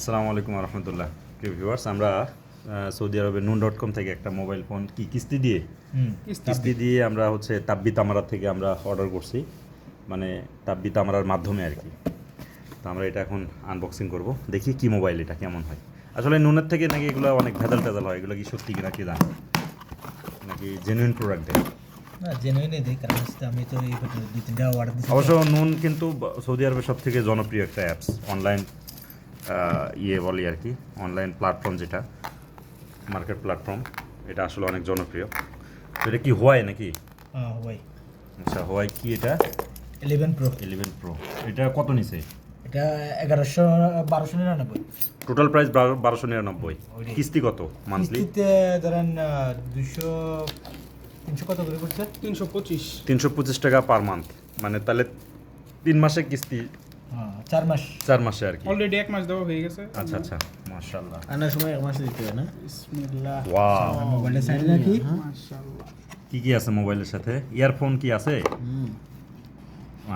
আসসালামু আলাইকুম রহমতুল্লাহ প্রিয় ভিউয়ার্স আমরা সৌদি আরবের নুন ডট কম থেকে একটা মোবাইল ফোন কি কিস্তি দিয়ে? কিস্তি দিয়ে। আমরা হচ্ছে তাব্বি তামারা থেকে আমরা অর্ডার করছি। মানে তাব্বি তামারার মাধ্যমে আর কি। তো আমরা এটা এখন আনবক্সিং করব। দেখি কি মোবাইল এটা কেমন হয়। আসলে নুনের থেকে নাকি এগুলো অনেক ভেজাল টেজাল হয় এগুলো কি সত্যি কিনা কি জানি? নাকি জেনুইন প্রোডাক্ট দেয়? অবশ্য নুন কিন্তু সৌদি আরবের সব থেকে জনপ্রিয় একটা অ্যাপস অনলাইন ইয়ে বলি আর কি অনলাইন প্ল্যাটফর্ম যেটা মার্কেট প্ল্যাটফর্ম এটা আসলে অনেক জনপ্রিয়। তো এটা কি হোয়াই নাকি? হ্যাঁ আচ্ছা হোয়াই কি এটা? ইলেভেন প্রো ইলেভেন প্রো এটা কত নিছে? এটা এগারোশো বারোশো নিরানব্বই। টোটাল প্রাইস বারোশো নিরানব্বই। কিস্তি কত মান্থলি কিস্তিতে ধরেন দুশো তিনশো কত করে পড়ছে তিনশো পঁচিশ। তিনশো পঁচিশ টাকা পার মান্থ মানে তাহলে তিন মাসে কিস্তি চার মাস। চার মাসে আর কি। অলরেডি এক মাস দেওয়া হয়ে গেছে। আচ্ছা আচ্ছা মাশাল্লাহ আনার সময় এক মাসে দিতে হয় না? বিসমিল্লাহ। ওয়াও। মোবাইলের সাইডে রাখি মাশাআল্লাহ। কি কি আছে মোবাইলের সাথে? ইয়ারফোন কি আছে? হুম।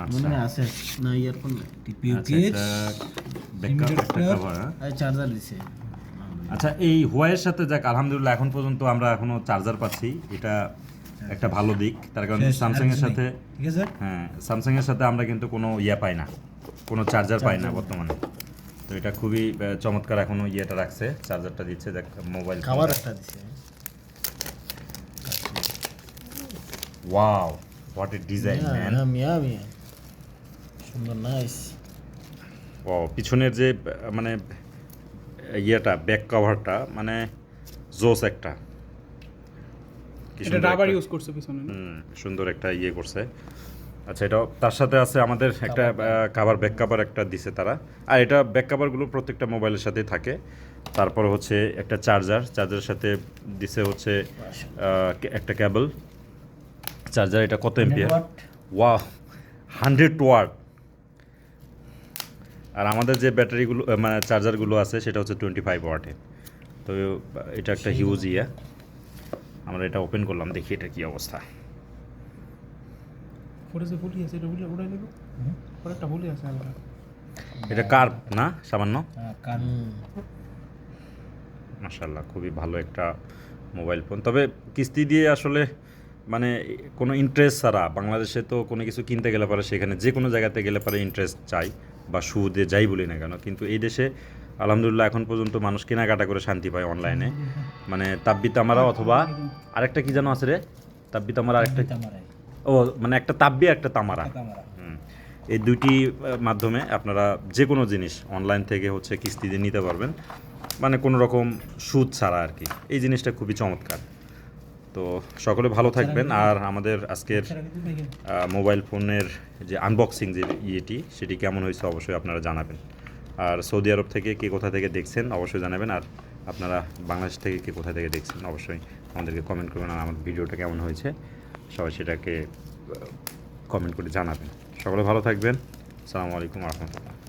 আচ্ছা। মনে আছে। না ইয়ারফোন না। আচ্ছা, কেস একটা? আর চার্জার দিছে। আচ্ছা এই হোয়াইয়ের সাথে যাক আলহামদুলিল্লাহ এখন পর্যন্ত আমরা এখনও চার্জার পাচ্ছি। এটা একটা ভালো দিক। তার কারণে স্যামসাং এর সাথে ঠিক আছে? হ্যাঁ স্যামসাং এর সাথে আমরা কিন্তু কোনো ইয়ে পাই না। কোনো চার্জার পাই না বর্তমানে। তো এটা খুবই চমৎকার এখনও ইয়েটা রাখছে। চার্জারটা দিচ্ছে দেখ মোবাইল খাবার একটা দিছে wow what a design man হ্যাঁ মিয়া মিয়া। সুন্দর নাইস ও পিছনের যে মানে ইয়েটা ব্যাক কভারটা মানে জোস একটা। এটা সুন্দর রাবার একটা- ইউজ করছে পিছনে। সুন্দর একটা ইয়ে করছে। আচ্ছা এটা তার সাথে আছে আমাদের একটা কাভার ব্যাক কাভার একটা দিছে তারা। আর এটা ব্যাক কাভারগুলো প্রত্যেকটা মোবাইলের সাথে থাকে। তারপর হচ্ছে একটা চার্জার চার্জারের সাথে দিছে হচ্ছে একটা কেবল চার্জার এটা কত এমপিয়ার? ওয়া হান্ড্রেড ওয়াট। আর আমাদের যে ব্যাটারিগুলো মানে চার্জারগুলো আছে সেটা হচ্ছে টোয়েন্টি ফাইভ ওয়াটে তো এটা একটা হিউজ ইয়া। আমরা এটা ওপেন করলাম দেখি এটা কি অবস্থা। আছে এটা উড়াই ফুলি আছে এটা কার না? সামান্য? হ্যাঁ মাশাল্লাহ খুবই ভালো একটা মোবাইল ফোন। তবে কিস্তি দিয়ে আসলে মানে কোনো ইন্টারেস্ট ছাড়া বাংলাদেশে তো কোনো কিছু কিনতে গেলে পারে সেখানে যে কোনো জায়গাতে গেলে পারে ইন্টারেস্ট চাই বা সুদে যাই বলি না কেন। কিন্তু এই দেশে আলহামদুলিল্লাহ এখন পর্যন্ত মানুষ কেনাকাটা করে শান্তি পায় অনলাইনে মানে তাব্বি তামারা অথবা আরেকটা কি যেন আছে রে? তাব্বি তামারা আরেকটা ও মানে একটা তাব্বি একটা তামারা। এই দুইটি মাধ্যমে আপনারা যে কোনো জিনিস অনলাইন থেকে হচ্ছে কিস্তি দিয়ে নিতে পারবেন। মানে কোনো রকম সুদ ছাড়া আর কি। এই জিনিসটা খুবই চমৎকার। তো সকলে ভালো থাকবেন। আর আমাদের আজকের মোবাইল ফোনের যে আনবক্সিং যে ইয়েটি সেটি কেমন হয়েছে অবশ্যই আপনারা জানাবেন। আর সৌদি আরব থেকে কে কোথা থেকে দেখছেন অবশ্যই জানাবেন। আর আপনারা বাংলাদেশ থেকে কি কোথা থেকে দেখছেন, অবশ্যই আমাদেরকে কমেন্ট করবেন আর আমার ভিডিওটা কেমন হয়েছে, সবাই সেটাকে কমেন্ট করে জানাবেন। সকলে ভালো থাকবেন। আসসালামু আলাইকুম রহমতুল্লাহ।